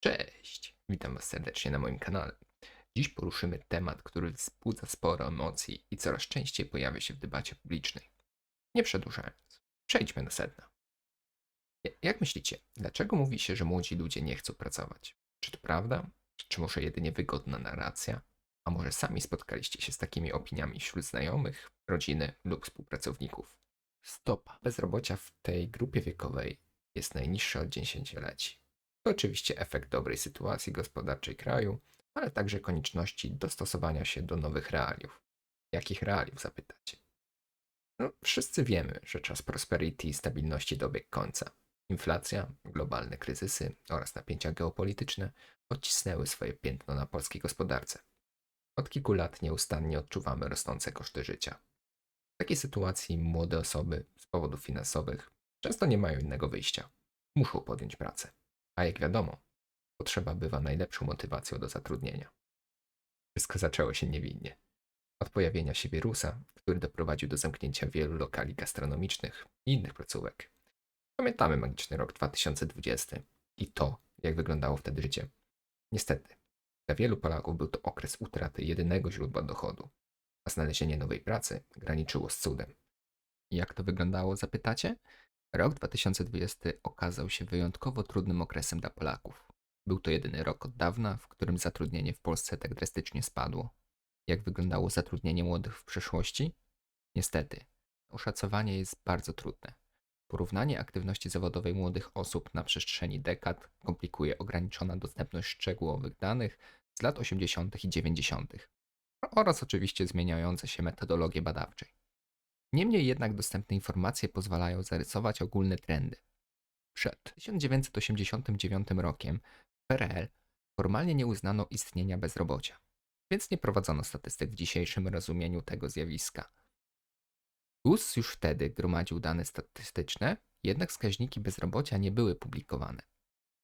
Cześć, witam Was serdecznie na moim kanale. Dziś poruszymy temat, który wzbudza sporo emocji i coraz częściej pojawia się w debacie publicznej. Nie przedłużając, przejdźmy do sedna. Ja- Jak myślicie, dlaczego mówi się, że młodzi ludzie nie chcą pracować? Czy to prawda? Czy może jedynie wygodna narracja? A może sami spotkaliście się z takimi opiniami wśród znajomych, rodziny lub współpracowników? Stopa bezrobocia w tej grupie wiekowej jest najniższa od dziesięcioleci. To oczywiście efekt dobrej sytuacji gospodarczej kraju, ale także konieczności dostosowania się do nowych realiów. Jakich realiów zapytacie? No, wszyscy wiemy, że czas prosperity i stabilności dobiegł końca. Inflacja, globalne kryzysy oraz napięcia geopolityczne odcisnęły swoje piętno na polskiej gospodarce. Od kilku lat nieustannie odczuwamy rosnące koszty życia. W takiej sytuacji młode osoby z powodów finansowych często nie mają innego wyjścia. Muszą podjąć pracę. Jak wiadomo, potrzeba bywa najlepszą motywacją do zatrudnienia. Wszystko zaczęło się niewinnie. Od pojawienia się wirusa, który doprowadził do zamknięcia wielu lokali gastronomicznych i innych placówek. Pamiętamy magiczny rok 2020 i to, jak wyglądało wtedy życie. Niestety, dla wielu Polaków był to okres utraty jedynego źródła dochodu, a znalezienie nowej pracy graniczyło z cudem. Jak to wyglądało, zapytacie? Rok 2020 okazał się wyjątkowo trudnym okresem dla Polaków. Był to jedyny rok od dawna, w którym zatrudnienie w Polsce tak drastycznie spadło. Jak wyglądało zatrudnienie młodych w przeszłości? Niestety, oszacowanie jest bardzo trudne. Porównanie aktywności zawodowej młodych osób na przestrzeni dekad komplikuje ograniczona dostępność szczegółowych danych z lat 80. i 90. oraz oczywiście zmieniające się metodologie badawcze. Niemniej jednak dostępne informacje pozwalają zarysować ogólne trendy. Przed 1989 rokiem w PRL formalnie nie uznano istnienia bezrobocia, więc nie prowadzono statystyk w dzisiejszym rozumieniu tego zjawiska. GUS już wtedy gromadził dane statystyczne, jednak wskaźniki bezrobocia nie były publikowane.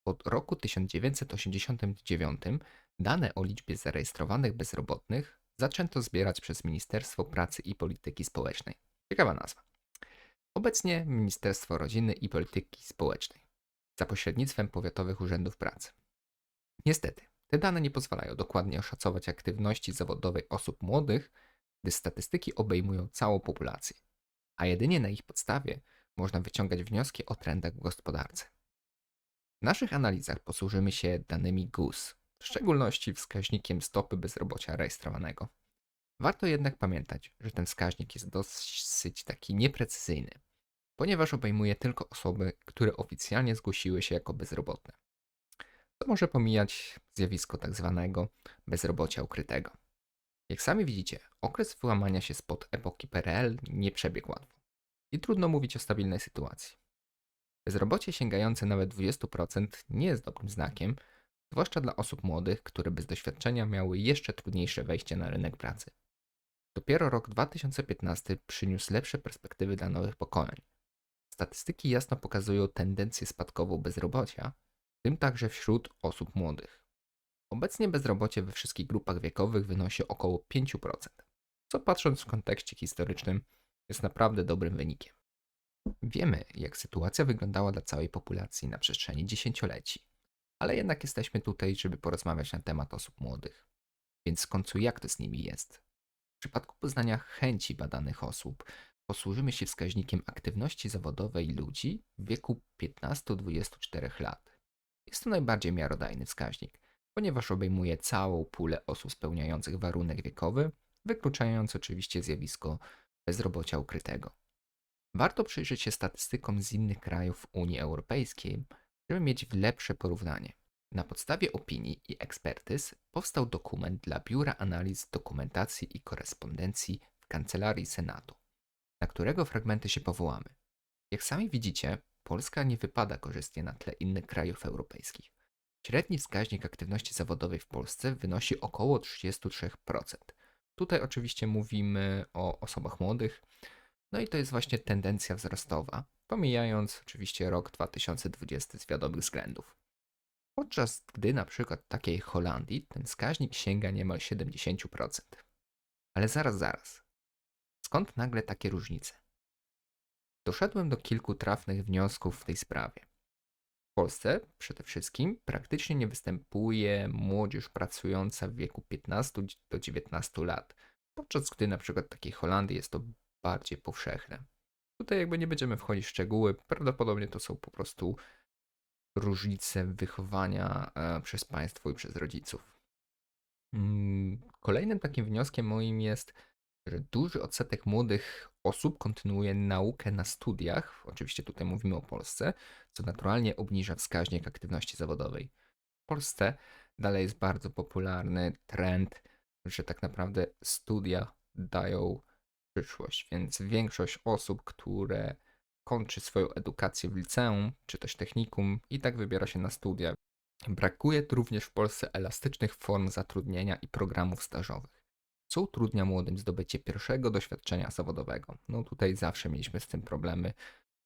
Od roku 1989 dane o liczbie zarejestrowanych bezrobotnych zaczęto zbierać przez Ministerstwo Pracy i Polityki Społecznej. Ciekawa nazwa. Obecnie Ministerstwo Rodziny i Polityki Społecznej za pośrednictwem powiatowych urzędów pracy. Niestety, te dane nie pozwalają dokładnie oszacować aktywności zawodowej osób młodych, gdy statystyki obejmują całą populację, a jedynie na ich podstawie można wyciągać wnioski o trendach w gospodarce. W naszych analizach posłużymy się danymi GUS, w szczególności wskaźnikiem stopy bezrobocia rejestrowanego. Warto jednak pamiętać, że ten wskaźnik jest dosyć taki nieprecyzyjny, ponieważ obejmuje tylko osoby, które oficjalnie zgłosiły się jako bezrobotne. To może pomijać zjawisko tak zwanego bezrobocia ukrytego. Jak sami widzicie, okres wyłamania się spod epoki PRL nie przebiegł łatwo i trudno mówić o stabilnej sytuacji. Bezrobocie sięgające nawet 20% nie jest dobrym znakiem, zwłaszcza dla osób młodych, które bez doświadczenia miały jeszcze trudniejsze wejście na rynek pracy. Dopiero rok 2015 przyniósł lepsze perspektywy dla nowych pokoleń. Statystyki jasno pokazują tendencję spadkową bezrobocia, w tym także wśród osób młodych. Obecnie bezrobocie we wszystkich grupach wiekowych wynosi około 5%, co patrząc w kontekście historycznym jest naprawdę dobrym wynikiem. Wiemy, jak sytuacja wyglądała dla całej populacji na przestrzeni dziesięcioleci, ale jednak jesteśmy tutaj, żeby porozmawiać na temat osób młodych. Więc w końcu jak to z nimi jest? W przypadku poznania chęci badanych osób posłużymy się wskaźnikiem aktywności zawodowej ludzi w wieku 15-24 lat. Jest to najbardziej miarodajny wskaźnik, ponieważ obejmuje całą pulę osób spełniających warunek wiekowy, wykluczając oczywiście zjawisko bezrobocia ukrytego. Warto przyjrzeć się statystykom z innych krajów Unii Europejskiej, żeby mieć lepsze porównanie. Na podstawie opinii i ekspertyz powstał dokument dla Biura Analiz Dokumentacji i Korespondencji w Kancelarii Senatu, na którego fragmenty się powołamy. Jak sami widzicie, Polska nie wypada korzystnie na tle innych krajów europejskich. Średni wskaźnik aktywności zawodowej w Polsce wynosi około 33%. Tutaj oczywiście mówimy o osobach młodych, no i to jest właśnie tendencja wzrostowa, pomijając oczywiście rok 2020 z wiadomych względów. Podczas gdy na przykład w takiej Holandii ten wskaźnik sięga niemal 70%. Ale zaraz, zaraz. Skąd nagle takie różnice? Doszedłem do kilku trafnych wniosków w tej sprawie. Polsce przede wszystkim praktycznie nie występuje młodzież pracująca w wieku 15 do 19 lat, podczas gdy na przykład w takiej Holandii jest to bardziej powszechne. Tutaj jakby nie będziemy wchodzić w szczegóły, prawdopodobnie to są po prostu różnice wychowania e, przez państwo i przez rodziców. Mm, Kolejnym takim wnioskiem moim jest, że duży odsetek młodych osób kontynuuje naukę na studiach, oczywiście tutaj mówimy o Polsce, co naturalnie obniża wskaźnik aktywności zawodowej. W Polsce dalej jest bardzo popularny trend, że tak naprawdę studia dają przyszłość, więc większość osób, które kończy swoją edukację w liceum czy też technikum i tak wybiera się na studia. Brakuje również w Polsce elastycznych form zatrudnienia i programów stażowych, co utrudnia młodym zdobycie pierwszego doświadczenia zawodowego. No tutaj zawsze mieliśmy z tym problemy,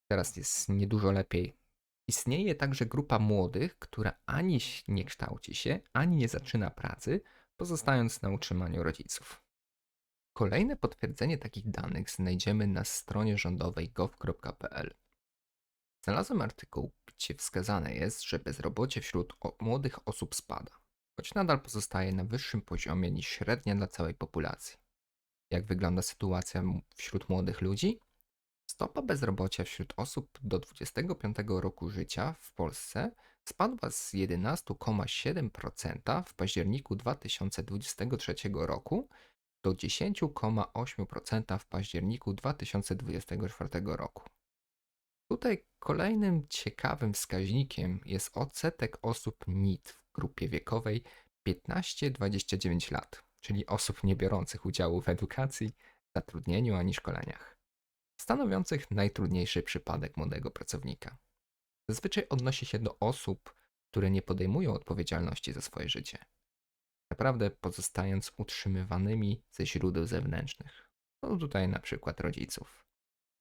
teraz jest niedużo lepiej. Istnieje także grupa młodych, która ani nie kształci się, ani nie zaczyna pracy, pozostając na utrzymaniu rodziców. Kolejne potwierdzenie takich danych znajdziemy na stronie rządowej gov.pl. Znalazłem artykuł, gdzie wskazane jest, że bezrobocie wśród młodych osób spada, choć nadal pozostaje na wyższym poziomie niż średnia dla całej populacji. Jak wygląda sytuacja wśród młodych ludzi? Stopa bezrobocia wśród osób do 25 roku życia w Polsce spadła z 11,7% w październiku 2023 roku do 10,8% w październiku 2024 roku. Tutaj kolejnym ciekawym wskaźnikiem jest odsetek osób NIT w grupie wiekowej 15-29 lat, czyli osób nie biorących udziału w edukacji, zatrudnieniu ani szkoleniach, stanowiących najtrudniejszy przypadek młodego pracownika. Zazwyczaj odnosi się do osób, które nie podejmują odpowiedzialności za swoje życie, naprawdę pozostając utrzymywanymi ze źródeł zewnętrznych. No tutaj na przykład rodziców.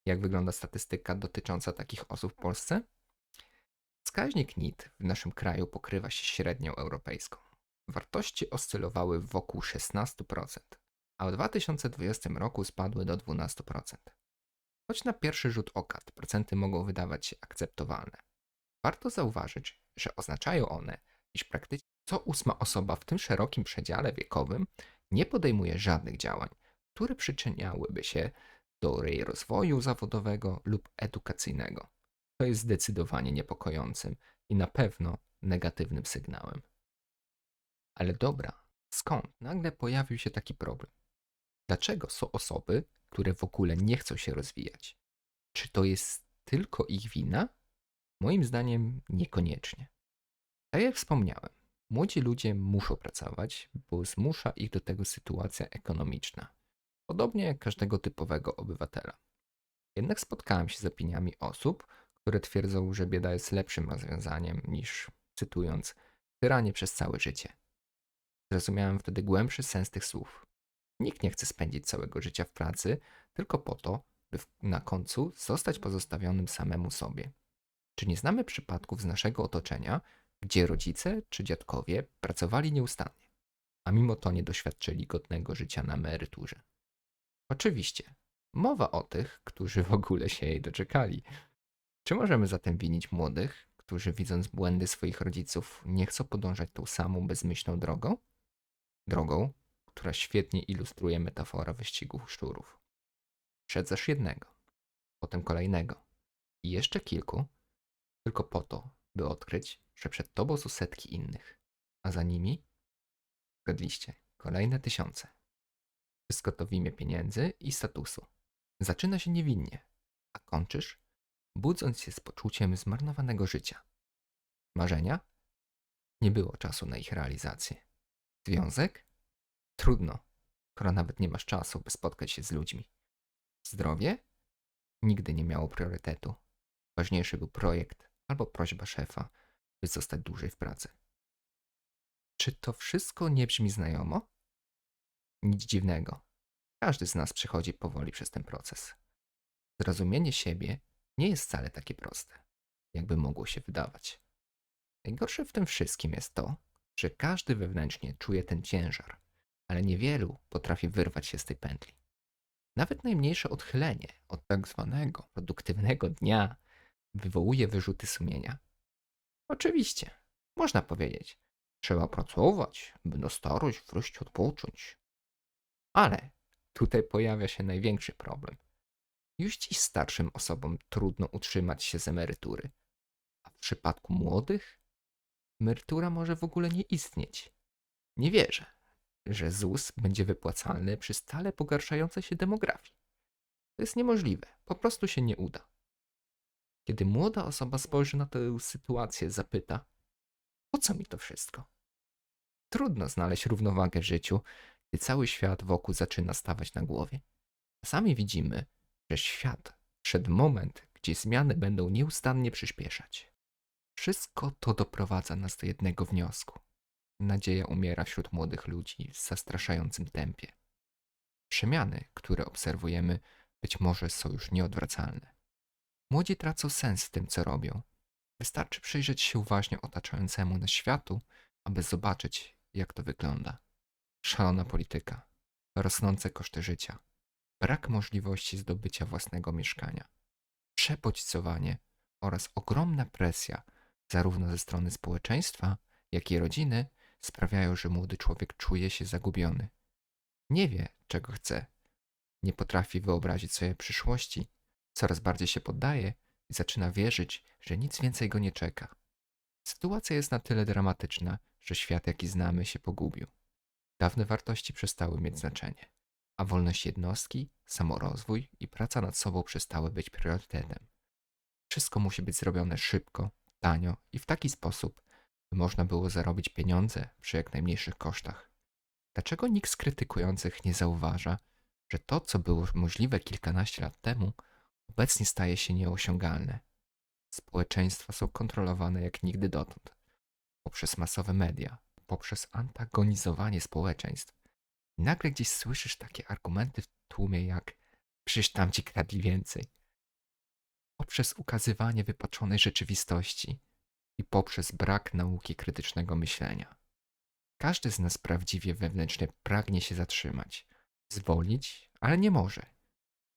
Jak wygląda statystyka dotycząca takich osób w Polsce? Wskaźnik NIT w naszym kraju pokrywa się średnią europejską. Wartości oscylowały wokół 16%, a w 2020 roku spadły do 12%. Choć na pierwszy rzut oka te procenty mogą wydawać się akceptowalne. Warto zauważyć, że oznaczają one, iż praktycznie co ósma osoba w tym szerokim przedziale wiekowym nie podejmuje żadnych działań, które przyczyniałyby się do jej rozwoju zawodowego lub edukacyjnego. To jest zdecydowanie niepokojącym i na pewno negatywnym sygnałem. Ale dobra, skąd nagle pojawił się taki problem? Dlaczego są osoby, które w ogóle nie chcą się rozwijać? Czy to jest tylko ich wina? Moim zdaniem niekoniecznie. Tak jak wspomniałem, młodzi ludzie muszą pracować, bo zmusza ich do tego sytuacja ekonomiczna podobnie jak każdego typowego obywatela. Jednak spotkałem się z opiniami osób, które twierdzą, że bieda jest lepszym rozwiązaniem niż, cytując, tyranie przez całe życie. Zrozumiałem wtedy głębszy sens tych słów. Nikt nie chce spędzić całego życia w pracy tylko po to, by na końcu zostać pozostawionym samemu sobie. Czy nie znamy przypadków z naszego otoczenia, gdzie rodzice czy dziadkowie pracowali nieustannie, a mimo to nie doświadczyli godnego życia na emeryturze? Oczywiście, mowa o tych, którzy w ogóle się jej doczekali. Czy możemy zatem winić młodych, którzy widząc błędy swoich rodziców nie chcą podążać tą samą bezmyślną drogą? Drogą, która świetnie ilustruje metafora wyścigu szczurów. Przedzasz jednego, potem kolejnego i jeszcze kilku, tylko po to, by odkryć, że przed tobą są setki innych, a za nimi, zgadliście, kolejne tysiące. Wszystko to w imię pieniędzy i statusu. Zaczyna się niewinnie, a kończysz, budząc się z poczuciem zmarnowanego życia. Marzenia? Nie było czasu na ich realizację. Związek? Trudno, skoro nawet nie masz czasu, by spotkać się z ludźmi. Zdrowie? Nigdy nie miało priorytetu. Ważniejszy był projekt albo prośba szefa, by zostać dłużej w pracy. Czy to wszystko nie brzmi znajomo? Nic dziwnego. Każdy z nas przechodzi powoli przez ten proces. Zrozumienie siebie nie jest wcale takie proste, jakby mogło się wydawać. Najgorsze w tym wszystkim jest to, że każdy wewnętrznie czuje ten ciężar, ale niewielu potrafi wyrwać się z tej pętli. Nawet najmniejsze odchylenie od tak zwanego produktywnego dnia wywołuje wyrzuty sumienia. Oczywiście, można powiedzieć, trzeba pracować, by na starość wreszcie odpocząć. Ale tutaj pojawia się największy problem. Już dziś starszym osobom trudno utrzymać się z emerytury. A w przypadku młodych, emerytura może w ogóle nie istnieć. Nie wierzę, że ZUS będzie wypłacalny przy stale pogarszającej się demografii. To jest niemożliwe, po prostu się nie uda. Kiedy młoda osoba spojrzy na tę sytuację, zapyta: Po co mi to wszystko? Trudno znaleźć równowagę w życiu, gdy cały świat wokół zaczyna stawać na głowie. Sami widzimy, że świat wszedł moment, gdzie zmiany będą nieustannie przyspieszać. Wszystko to doprowadza nas do jednego wniosku. Nadzieja umiera wśród młodych ludzi w zastraszającym tempie. Przemiany, które obserwujemy, być może są już nieodwracalne. Młodzi tracą sens w tym, co robią. Wystarczy przyjrzeć się uważnie otaczającemu nas światu, aby zobaczyć, jak to wygląda. Szalona polityka, rosnące koszty życia, brak możliwości zdobycia własnego mieszkania, przebodźcowanie oraz ogromna presja zarówno ze strony społeczeństwa, jak i rodziny sprawiają, że młody człowiek czuje się zagubiony. Nie wie, czego chce, nie potrafi wyobrazić sobie przyszłości, coraz bardziej się poddaje i zaczyna wierzyć, że nic więcej go nie czeka. Sytuacja jest na tyle dramatyczna, że świat, jaki znamy, się pogubił. Dawne wartości przestały mieć znaczenie, a wolność jednostki, samorozwój i praca nad sobą przestały być priorytetem. Wszystko musi być zrobione szybko, tanio i w taki sposób, by można było zarobić pieniądze przy jak najmniejszych kosztach. Dlaczego nikt z krytykujących nie zauważa, że to, co było możliwe kilkanaście lat temu, obecnie staje się nieosiągalne? Społeczeństwa są kontrolowane jak nigdy dotąd poprzez masowe media, poprzez antagonizowanie społeczeństw. I nagle gdzieś słyszysz takie argumenty w tłumie jak przecież tamci kradli więcej. Poprzez ukazywanie wypaczonej rzeczywistości i poprzez brak nauki krytycznego myślenia. Każdy z nas prawdziwie wewnętrznie pragnie się zatrzymać, zwolić, ale nie może,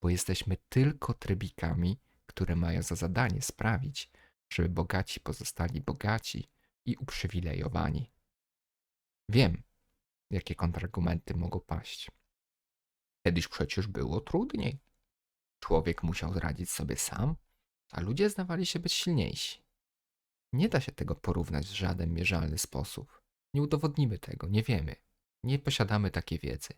bo jesteśmy tylko trybikami, które mają za zadanie sprawić, żeby bogaci pozostali bogaci i uprzywilejowani. Wiem, jakie kontrargumenty mogą paść. Kiedyś przecież było trudniej. Człowiek musiał radzić sobie sam, a ludzie zdawali się być silniejsi. Nie da się tego porównać w żaden mierzalny sposób. Nie udowodnimy tego, nie wiemy. Nie posiadamy takiej wiedzy.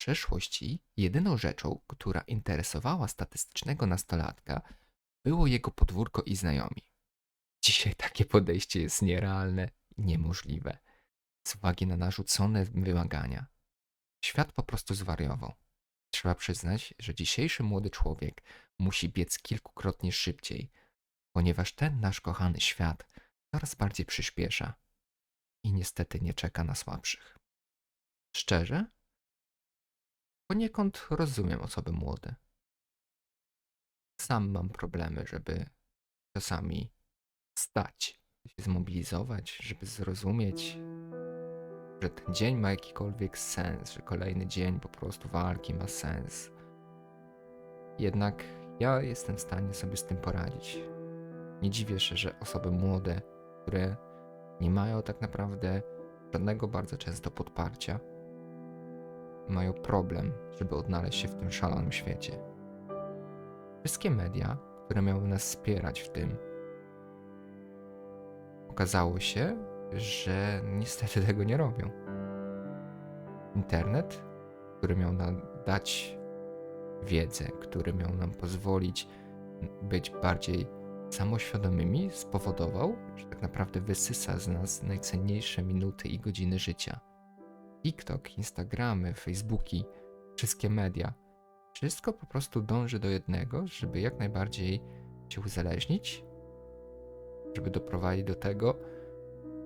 Przeszłości jedyną rzeczą, która interesowała statystycznego nastolatka, było jego podwórko i znajomi. Dzisiaj takie podejście jest nierealne i niemożliwe z uwagi na narzucone wymagania. Świat po prostu zwariował. Trzeba przyznać, że dzisiejszy młody człowiek musi biec kilkukrotnie szybciej, ponieważ ten nasz kochany świat coraz bardziej przyspiesza i niestety nie czeka na słabszych. Szczerze? Poniekąd rozumiem osoby młode. Sam mam problemy, żeby czasami stać, się zmobilizować, żeby zrozumieć, że ten dzień ma jakikolwiek sens, że kolejny dzień po prostu walki ma sens. Jednak ja jestem w stanie sobie z tym poradzić. Nie dziwię się, że osoby młode, które nie mają tak naprawdę żadnego bardzo często podparcia, mają problem, żeby odnaleźć się w tym szalonym świecie. Wszystkie media, które miały nas wspierać w tym, okazało się, że niestety tego nie robią. Internet, który miał nam dać wiedzę, który miał nam pozwolić być bardziej samoświadomymi, spowodował, że tak naprawdę wysysa z nas najcenniejsze minuty i godziny życia. TikTok, Instagramy, Facebooki, wszystkie media. Wszystko po prostu dąży do jednego, żeby jak najbardziej cię uzależnić, żeby doprowadzić do tego,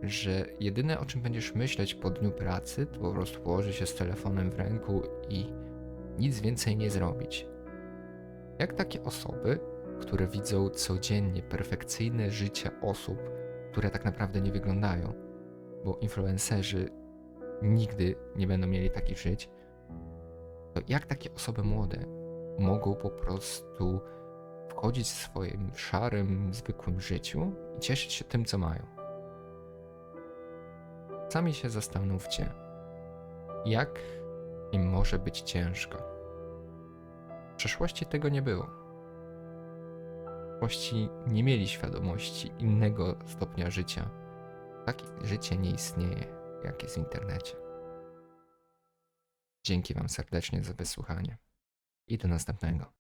że jedyne o czym będziesz myśleć po dniu pracy, to po prostu położyć się z telefonem w ręku i nic więcej nie zrobić. Jak takie osoby, które widzą codziennie perfekcyjne życie osób, które tak naprawdę nie wyglądają, bo influencerzy nigdy nie będą mieli takich żyć, to jak takie osoby młode mogą po prostu chodzić w swoim szarym, zwykłym życiu i cieszyć się tym, co mają. Sami się zastanówcie, jak im może być ciężko. W przeszłości tego nie było. W przeszłości nie mieli świadomości innego stopnia życia. Takie życie nie istnieje, jak jest w internecie. Dzięki Wam serdecznie za wysłuchanie i do następnego.